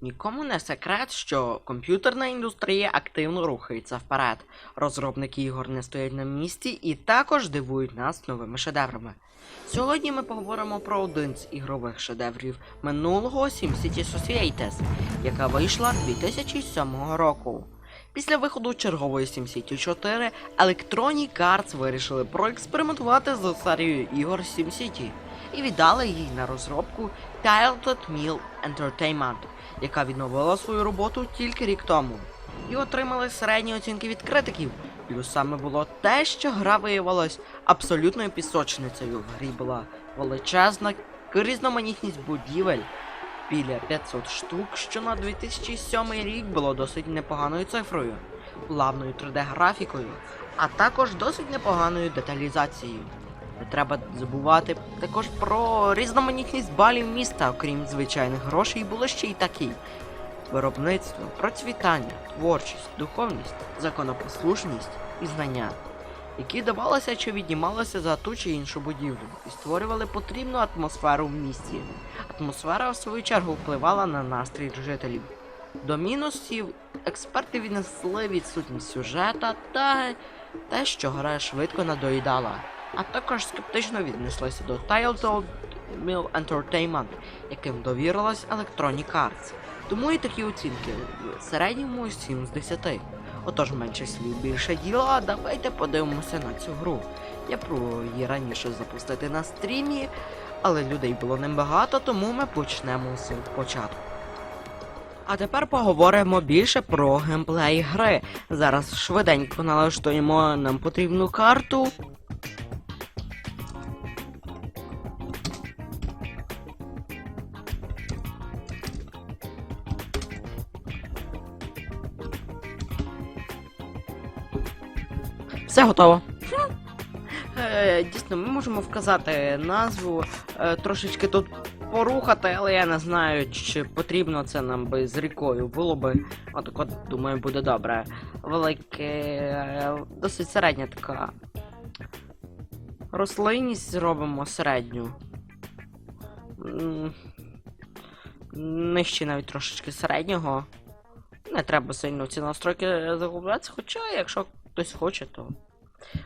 Нікому не секрет, що комп'ютерна індустрія активно рухається вперед. Розробники ігор не стоять на місці і також дивують нас новими шедеврами. Сьогодні ми поговоримо про один з ігрових шедеврів минулого SimCity Societies, яка вийшла 2007 року. Після виходу чергової SimCity 4 Electronic Arts вирішили проекспериментувати з серією ігор SimCity і віддали їй на розробку Tilted Mill Entertainment, яка відновила свою роботу тільки рік тому. І отримали середні оцінки від критиків. Плюсами було те, що гра виявилась абсолютною пісочницею. В грі була величезна різноманітність будівель біля 500 штук, що на 2007 рік було досить непоганою цифрою, плавною 3D-графікою, а також досить непоганою деталізацією. Не треба забувати також про різноманітність балів міста, окрім звичайних грошей, було ще й такі. Виробництво, процвітання, творчість, духовність, законопослушність і знання, які давалися чи віднімалися за ту чи іншу будівлю і створювали потрібну атмосферу в місті. Атмосфера, в свою чергу, впливала на настрій жителів. До мінусів експерти віднесли відсутність сюжета та те, що гра швидко надоїдала, а також скептично віднеслися до Tilted Mill Entertainment, яким довірилась Electronic Arts. Тому і такі оцінки в середньому 7 з 10. Отож, менше слів більше діла, давайте подивимося на цю гру. Я пробував її раніше запустити на стрімі, але людей було небагато, тому ми почнемо з початку. А тепер поговоримо більше про геймплей гри. Зараз швиденько налаштуємо нам потрібну карту. Все готово. Е, Дійсно, ми можемо вказати назву, е, трошечки тут порухати, але я не знаю, чи потрібно це нам би з рікою. Було би, отак от, думаю, буде добре. Велике, е, досить середня така. Рослинність зробимо середню. Нижче навіть трошечки середнього. Не треба сильно ці настройки заглублятися, хоча, якщо хтось хоче, то.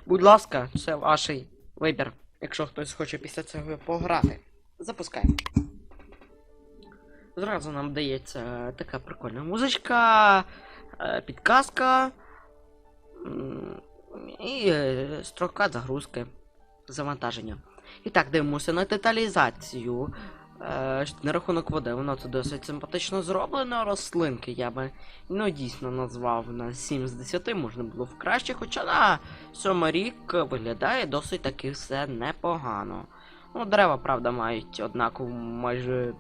Будь ласка, це ваш вибір, якщо хтось хоче після цього пограти. Запускаємо. Зразу нам дається така прикольна музичка, е, підказка і е, строка загрузки завантаження. І так, дивимося на деталізацію. Е, На рахунок води, воно це досить симпатично зроблено. Рослинки я би ну дійсно назвав на 7 з 10, можна було в краще, хоча на 7 рік виглядає досить таки все непогано. Ну, дерева, правда, мають однакову, майже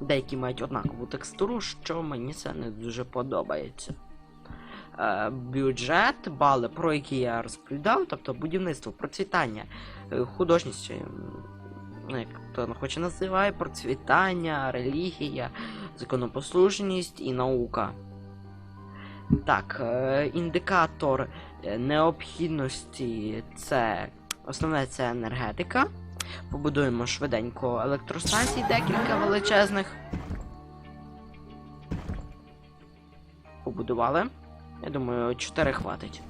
деякі мають однакову текстуру, що мені це не дуже подобається. Е, бюджет, бали, про які я розповідав, тобто будівництво, процвітання, е, художність, ну, як хто хоче називає, процвітання, релігія, законопослушність і наука. Так, е, індикатор е, необхідності це основне це енергетика. Побудуємо швиденько електростанцій декілька величезних. Побудували. Я думаю, 4 хватить.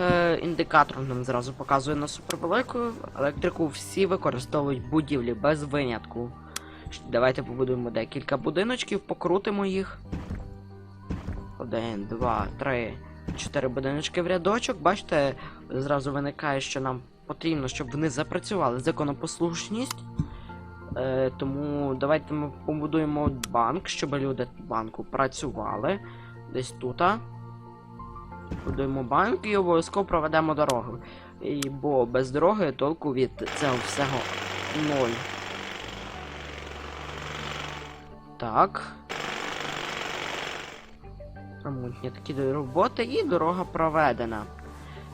Е, індикатор нам зразу показує на супервелику. Електрику всі використовують будівлі без винятку. Давайте побудуємо декілька будиночків, покрутимо їх. Один, два, три, чотири будиночки в рядочок. Бачите, зразу виникає, що нам потрібно, щоб вони запрацювали законопослушність. Е, тому давайте ми побудуємо банк, щоб люди в банку працювали. Десь тут. Будуємо банк і обов'язково проведемо дорогу. І, бо без дороги толку від цього всього ноль. Так. Ремонтні такі роботи і дорога проведена.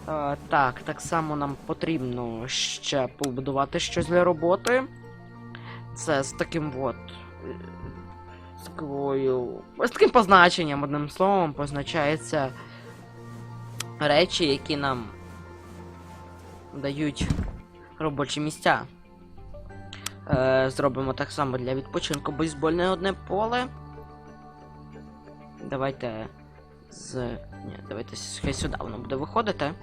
Е, так, так само нам потрібно ще побудувати щось для роботи. Це з таким от. е, З такою. З таким позначенням, одним словом, позначається речі, які нам дають робочі місця. Е, зробимо так само для відпочинку бейсбольне одне поле. Давайте з. Ні, давайте хай сюди воно буде виходити.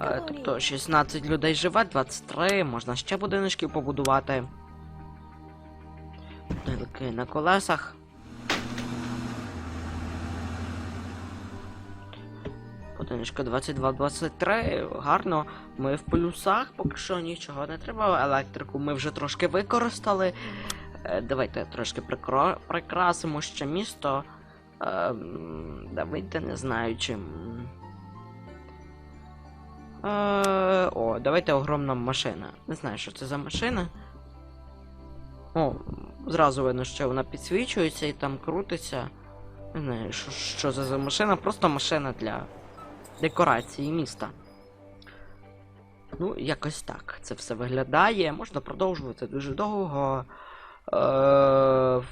Е, тобто 16 людей живе, 23, можна ще будиночків побудувати. Будинки на колесах. Будиночка 22-23, гарно. Ми в плюсах, поки що нічого не треба. Електрику ми вже трошки використали. Е, давайте трошки прикрасимо ще місто. Е, давайте не знаю чим. Е, о, давайте огромна машина. Не знаю, що це за машина. О, зразу видно, що вона підсвічується і там крутиться. Не знаю, що, що це за машина, просто машина для декорації міста. Ну, якось так це все виглядає. Можна продовжувати дуже довго. Е,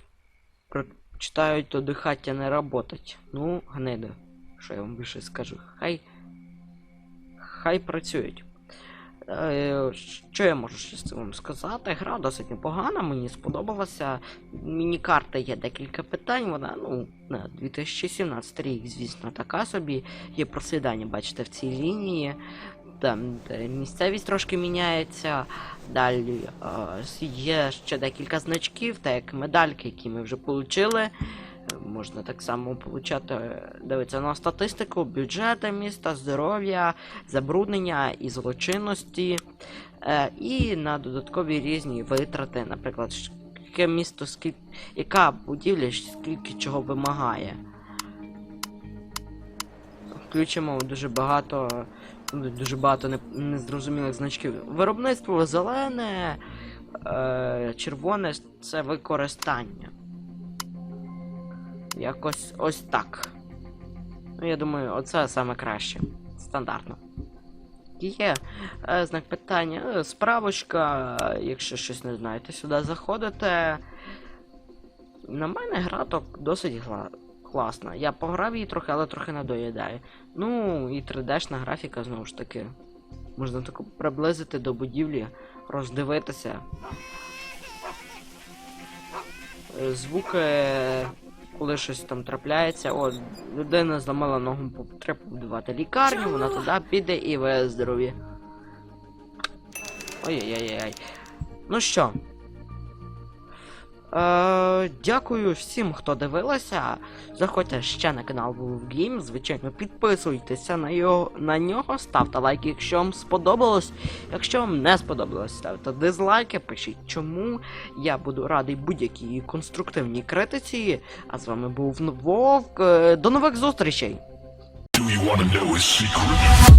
Читають, то дихаття не работать. Ну, гниди. Що я вам більше скажу? Хай. Хай працюють. Е, Що я можу вам сказати? Гра досить непогана, мені сподобалася. Міні-карта є декілька питань, вона, ну, на 2017 рік, звісно, така собі. Є просвідання, бачите, в цій лінії. Там місцевість трошки міняється. Далі е, є ще декілька значків, так як медальки, які ми вже отримали. Можна так само получати, дивитися на статистику, бюджети міста, здоров'я, забруднення і злочинності, е, і на додаткові різні витрати, наприклад, яке місто, скільки, яка будівля скільки чого вимагає. Включимо дуже багато, ну, дуже багато незрозумілих значків. Виробництво зелене, е, червоне це використання. Якось ось так. Ну, я думаю, оце саме краще. Стандартно. Є е, знак питання, е, справочка, якщо щось не знаєте, сюди заходите. На мене гра так досить класна. Я пограв її трохи, але трохи надоїдає. Ну, і 3D-шна графіка знову ж таки. Можна тако приблизити до будівлі, роздивитися. Е, Звуки, коли щось там трапляється. О, людина зламала ногу, треба побудувати лікарню, вона туди піде і ви здорові. Ой-ой-ой-ой. Ну що? Е, дякую всім, хто дивилися. Заходьте ще на канал Game. Звичайно, підписуйтеся на, його, на нього, ставте лайки, якщо вам сподобалось. Якщо вам не сподобалось, ставте дизлайки, пишіть чому. Я буду радий будь-якій конструктивній критиці. А з вами був Вовк. Е, До нових зустрічей! Do you want know his?